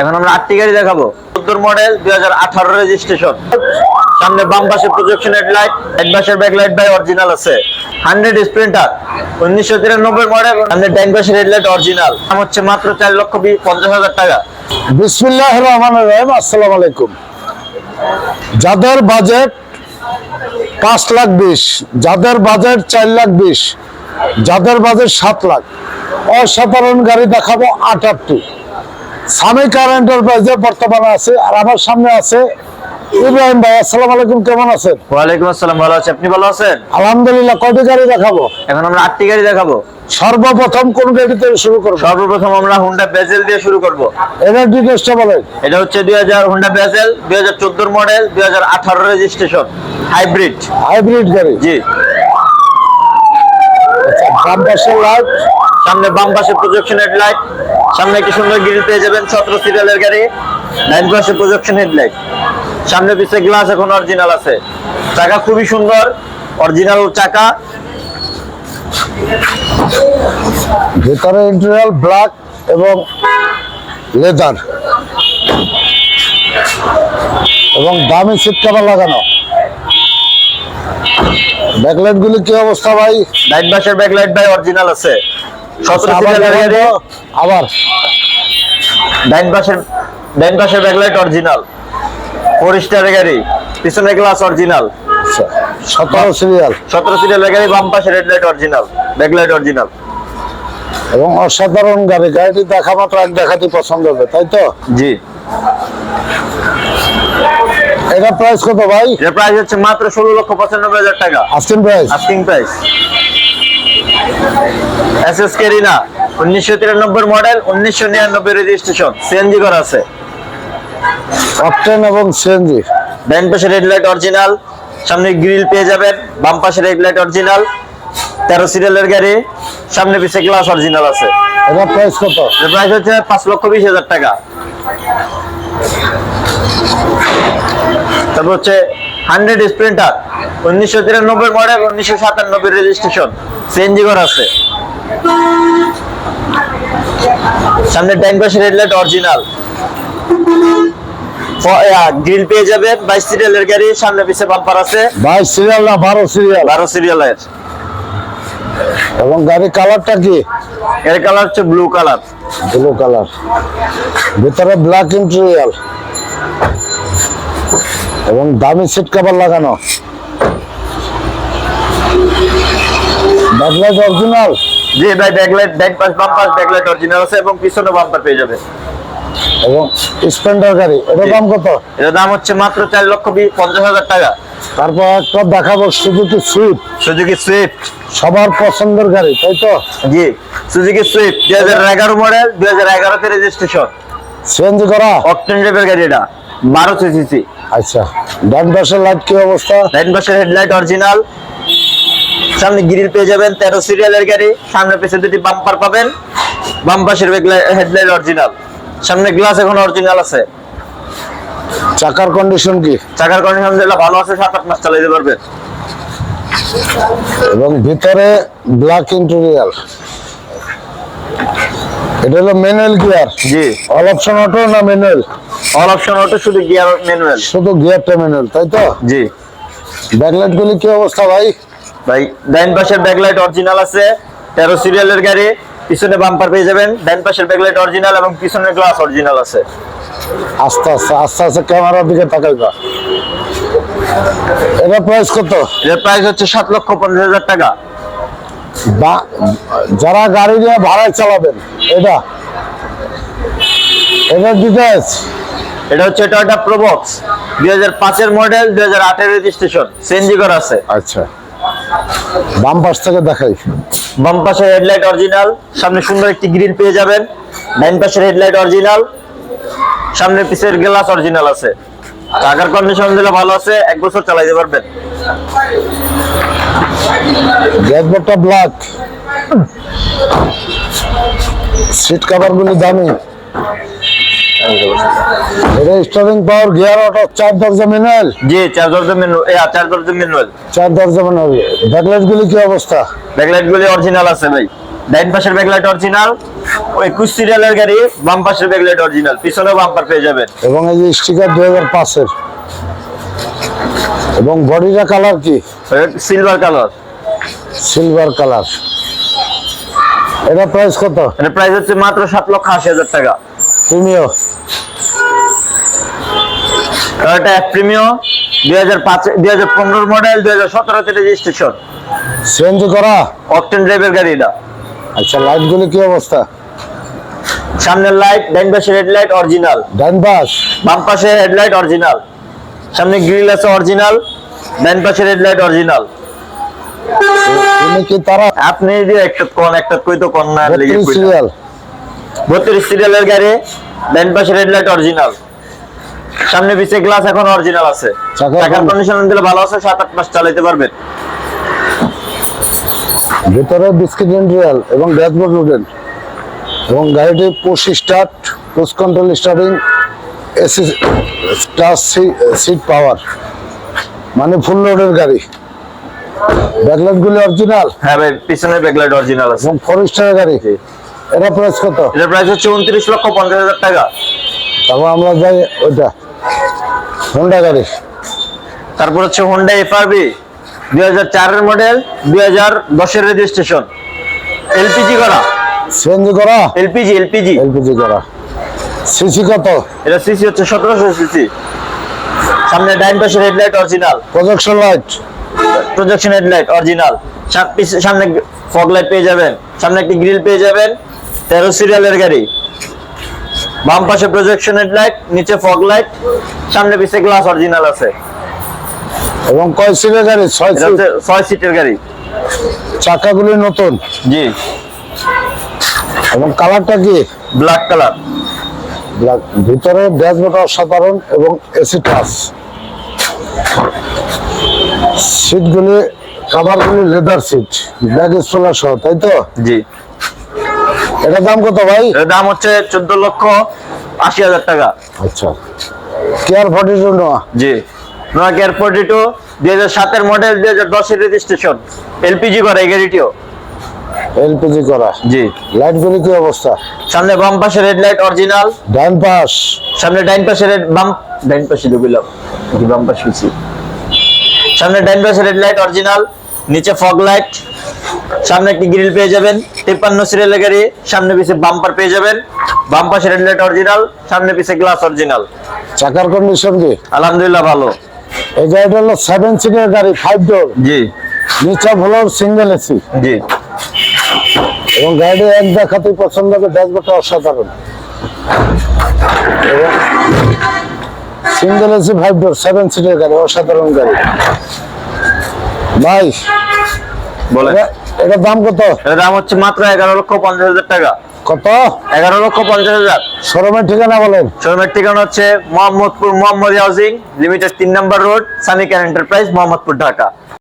এখন আমরা আটটি গাড়ি দেখাবো। চোদ্দোর মডেল দুই হাজার আঠারো রেজিস্ট্রেশন সামনে বাম পাশে প্রজেকশন হেডলাইট পাশের ব্যাকলাইট বাই অরিজিনাল আছে। হান্ড্রেড স্প্রিন্টার, উনিশশো তিরানব্বই মডেল সামনে ডাইন পাশের হেডলাইট অরিজিনাল দাম হচ্ছে মাত্র চার লক্ষ পঞ্চাশ হাজার টাকা। বিসমিল্লাহ রহমান রহিম, আসসালামু আলাইকুম। যাদের বাজেট পাঁচ লাখ বিশ, যাদের বাজেট চার লাখ বিশ, যাদের বাজেট সাত লাখ, অসাধারণ গাড়ি দেখাবো আটারটি সামি কার এন্টারপ্রাইজে বর্তমানে আছে আর আমার সামনে আছে ইব্রাহিম ভাই আসসালামু আলাইকুম কেমন আছেন? ওয়ালাইকুম আসসালাম ভালো আছে। আপনি ভালো আছেন? আলহামদুলিল্লাহ কয়টি গাড়ি দেখাবো? এখন আমরা আটটি গাড়ি দেখাবো। সর্বপ্রথম কোন গাড়ি থেকে শুরু করব? সর্বপ্রথম আমরা হুন্ডা বেজেল দিয়ে শুরু করব। এটার ডিটেলসটা বলেন। এটা হচ্ছে দুই হাজার হুন্ডা বেজেল দুই হাজার চোদ্দোর মডেল দুই হাজার আঠারো রেজিস্ট্রেশন হাইব্রিড হাইব্রিড গাড়ি? জি। পাশের লাইট সামনে বাম পাশে প্রজেকশন হেডলাইট সামনে কি সুন্দর গ্রিল পেয়ে যাবেন সতেরো সিরিয়ালের গাড়ি। ডাইন পাশে প্রজেকশন হেডলাইট সামনে পিছে গ্লাস এখন অরিজিনাল আছে। চাকা খুবই সুন্দর অরিজিনাল চাকা। ভিতরে ইন্টেরিয়াল ব্ল্যাক এবং লেদার এবং দামি সিট কাভার লাগানো। ব্যাকলাইট গুলি কি অবস্থা ভাই? ডাইন বাসের ব্যাকলাইট বাই অরিজিনাল আছে। আবার। ডাইন পাশের ডাইন পাশের ব্যাকলাইট অরিজিনাল। ফোর স্টারের গাড়ি পিছনে গ্লাস অরিজিনাল। সতেরো সিরিয়াল। সতেরো সিরিয়ালের গাড়ি বাম পাশে red light original backlight original এবং অসাধারণ গাড়ি গাড়িটি দেখা মাত্র এক দেখাতে পছন্দ হবে তাই তো? জি। এটা প্রাইস কত ভাই? এর প্রাইস হচ্ছে মাত্র ষোলো লক্ষ পঁচানব্বই হাজার টাকা। Asking price asking price S S Carina উনিশশো তিরানব্বই মডেল উনিশশো নিরানব্বই রেজিস্ট্রেশন সিএনজি করা আছে। অকটেন এবং সিএনজি। ডাইন পাশে রেড লাইট অরিজিনাল সামনে গ্রিল পেয়ে যাবেন বাম পাশে রেড লাইট অরিজিনাল তেরো সিরিয়ালের গাড়ি সামনে পিছে গ্লাস অরিজিনাল আছে। এটা প্রাইস কত? প্রাইস হচ্ছে পাঁচ লক্ষ বিশ হাজার টাকা। তারপর হচ্ছে হান্ড্রেড স্প্রিন্টার উনিশশো তিরানব্বই মডেল উনিশশো সাতানব্বই রেজিস্ট্রেশন সিএনজি করা আছে। সামনে ট্যাঙ্ক পাশে রেড লাইট অরিজিনাল গ্রিল পেয়ে যাবেন বাইশ সিরিয়ালের গাড়ি সামনে পিছে বাম্পার আছে। বাইশ সিরিয়াল না বারো সিরিয়াল বারো সিরিয়ালের এবং গাড়ির কালারটা কি? এর কালার হচ্ছে ব্লু কালার ব্লু কালার ভিতরে ব্ল্যাক ইন্টেরিয়াল এবং দামি সিট কভার লাগানো। ব্যাকলাইট অরিজিনাল জি ভাই ব্যাকলাইট ব্যাক পাশ বাম পাশ ব্যাকলাইট অরিজিনাল আছে এবং পিছনে বাম্পার পেয়ে যাবে। এবং স্প্লেন্ডার গাড়ি এটার দাম কত? এটার দাম হচ্ছে মাত্র চার লক্ষ পঞ্চাশ হাজার টাকা। তারপর একটা দেখাবো সুজুকি সুইফট সুজুকি সুইফট সবার পছন্দের গাড়ি তাই তো? জি সুজুকি সুইফট দুই হাজার এগারো মডেল দুই হাজার এগারোতে রেজিস্ট্রেশন সিএনজি করা? অকটেন ড্রাইভের গাড়ি এটা বারোশো সিসি আচ্ছা ডান পাশের লাইট কি অবস্থা? লাইন বাসের হেডলাইট অরিজিনাল সামনে গ্রিল পেয়ে যাবেন তেরো সিরিয়ালের গাড়ি সামনে পেছনে দুটি বাম্পার পাবেন। বাম পাশের হেডলাইট অরিজিনাল সামনে গ্লাস এখন অরিজিনাল আছে। চাকার কন্ডিশন কি? চাকার কন্ডিশন যেটা ভালো আছে সাত আট মাস চালাইতে পারবে। এবং ভিতরে ব্ল্যাক ইন্টেরিয়াল এটা হলো ম্যানুয়াল গিয়ার জি। অল অপশন অটো না ম্যানুয়াল অল অপশন অটো শুধু গিয়ার ম্যানুয়াল শুধু গিয়ারটা ম্যানুয়াল তাই তো? জি। ব্যাকলাইট গুলি কি অবস্থা ভাই? ভাই ডাইন পাশের ব্যাকলাইট অরিজিনাল আছে তেরো সিরিয়ালের গাড়ি পিছনে বাম্পার পেয়ে যাবেন ডাইন পাশের ব্যাকলাইট অরিজিনাল এবং পিছনের গ্লাস অরিজিনাল আছে। আস্তে আস্তে আস্তে আস্তে ক্যামেরার দিকে তাকাইবা। এটা প্রাইস কত? এর প্রাইস হচ্ছে সাত লক্ষ পঞ্চাশ হাজার টাকা। বা যারা গাড়ি নিয়ে ভাড়ায় চালাবেন এটা? এটার ডিটেলস এটা হচ্ছে টয়টা প্রোবক্স দুই হাজার পাঁচের মডেল দুই হাজার আটের রেজিস্ট্রেশন সিএনজি করা আছে। আচ্ছা। বাম পাশ থেকে দেখাই। বাম পাশের হেডলাইট অরিজিনাল সামনে সুন্দর একটি গ্রিল পেয়ে যাবেন। ডাইন পাশের হেডলাইট অরিজিনাল সামনে পিছের গ্লাস অরিজিনাল আছে। টাকার কন্ডিশন দিলে ভালো আছে এক বছর চালাইতে পারবেন। ড্যাশবোর্ডটা ব্ল্যাক সিট কভার গুলি দামি। এটা স্টারিং পাওয়ার গিয়ার অটো চার দরজা ম্যানুয়াল? জি চার দরজা চার দরজা ম্যানুয়াল। চার দরজা ম্যানুয়াল। ব্যাকলাইট গুলি কি অবস্থা? ব্যাকলাইট গুলি অরিজিনাল আছে ভাই। ডাইন পাশের ব্যাকলাইট অরিজিনাল একুশ সিরিয়ালের গাড়ি বাম পাশের ব্যাকলাইট অরিজিনাল পিছনে বাম্পার পেয়ে যাবেন। এবং এই যে স্টিকার দুই হাজার পাঁচের। এবং বডিটা কালার কি? সিলভার কালার সিলভার কালার এটা প্রাইস কত? এটা প্রাইস হচ্ছে মাত্র সাত লক্ষ আশি হাজার টাকা। তুমিও? টয়োটা এফ প্রিমিও দুই হাজার পাঁচ দুই হাজার পনেরো মডেল দুই হাজার সতেরোতে রেজিস্ট্রেশন সিএনজি করা? অকটেন ড্রাইভের গাড়ি এটা। আচ্ছা লাইটগুলি কি অবস্থা? সামনের লাইট ডাইন পাশে হেডলাইট অরিজিনাল ডাইন পাশ? বাম পাশে হেডলাইট অরিজিনাল সামনে গ্রিল আছে অরিজিনাল ডাইন পাশের হেডলাইট অরিজিনাল কি তারা? আপনি যে একটা কোন একটা কই তো কোন না সিরিয়াল বত্রিশ সিরিয়ালের গাড়ি ডাইন পাশের হেডলাইট অরিজিনাল সামনে পিছে গ্লাস এখন অরিজিনাল আছে। চাকা চাকার কন্ডিশন দিলে ভালো আছে সাত আট মাস চালাতে পারবেন। ভিতরে বিস্কিট ইন্ডিয়াল এবং ড্যাশবোর্ড রুডেন এবং গাড়িটি push start push control starting AC touch seat power মানে ফুল লোডের গাড়ি। ব্যাকলাইট গুলি অরিজিনাল হ্যাঁ ভাই পিছনে ব্যাকলাইট অরিজিনাল আছে। এবং ফোর স্টারের গাড়ি। এটা প্রাইস কত? এটার প্রাইস হচ্ছে উনত্রিশ লক্ষ পঞ্চাশ হাজার টাকা। তারপর আমরা যাই ওইটা। হোন্ডা গাড়ি। তারপর হচ্ছে হোন্ডা এফআরবি দুই হাজার চারের মডেল দুই হাজার দশের রেজিস্ট্রেশন এলপিজি করা। সিএনজি করা? এলপিজি এলপিজি এলপিজি করা। সিসি কত? এটা সিসি হচ্ছে সতেরোশো সিসি সামনে ডাইন পাশের headlight original projection light projection headlight original সামনে ফগ লাইট পেয়ে যাবেন। সামনে একটি গ্রিল পেয়ে যাবেন। তেরো সিরিয়ালের গাড়ি। বাম পাশে প্রজেকশন হেডলাইট নিচে ফগ লাইট সামনে পিছে গ্লাস অরিজিনাল আছে। এবং কয় সিটের গাড়ি? ছয় সিটের গাড়ি। চাকাগুলি নতুন? জি। এবং কালারটা কি? ব্ল্যাক কালার ব্ল্যাক ভিতরে ড্যাশবোর্ড অসাধারণ এবং এসি টাচ সিটগুলি কাভারগুলি লেদার সিট ব্যাগ স্টোলার সহ তাই তো? জি। এটার দাম কত ভাই? এর দাম হচ্ছে চোদ্দ লক্ষ আশি হাজার টাকা। আচ্ছা। কেয়ার ফর্টি টু নোয়া জি। নোয়া কেয়ার ফোর্টি টু দুই হাজার সাতের মডেল দুই হাজার দশের রেজিস্ট্রেশন এলপিজি করা এই গাড়িটিও। এলপিজি করা। জি। লাইটগুলি কি অবস্থা? সামনে বাম পাশের রেড লাইট অরিজিনাল ডান পাশ। সামনে ডাইন পাশে রেড বাম ডাইন পাশে কি বাম পাশে সামনে ডাইন পাশে রেড লাইট অরিজিনাল নিচে ফগ লাইট সামনে একটি গ্রিল পেয়ে যাবেন তিপ্পান্ন সিরিয়ালের গাড়ি সামনে পিছে বাম্পার পেয়ে যাবেন। বাম পাশে অরিজিনাল সামনে পিছে গ্লাস অরিজিনাল চাকার কন্ডিশন কি? আলহামদুলিল্লাহ ভালো। এই গাড়িটা হলো সেভেন সিটের গাড়ি ফাইভ ডোর জি। নিচে ফ্লোর সিঙ্গেল এসি জি। এবং গাড়ি এক দেখাতেই পছন্দ হবে ড্যাশবোর্ডটা অসাধারণ। Single AC five door seven সিটের গাড়ি অসাধারণ গাড়ি। ভাই বলে এটার দাম কত? এটার দাম হচ্ছে মাত্র এগারো লক্ষ পঞ্চাশ হাজার টাকা। কত? এগারো লক্ষ পঞ্চাশ হাজার। শোরুমের ঠিকানা বলেন। শোরুমের ঠিকানা হচ্ছে মোহাম্মদপুর মোহাম্মদ হাউজিং লিমিটেড তিন নম্বর রোড সানিকার এন্টারপ্রাইজ মোহাম্মদপুর ঢাকা।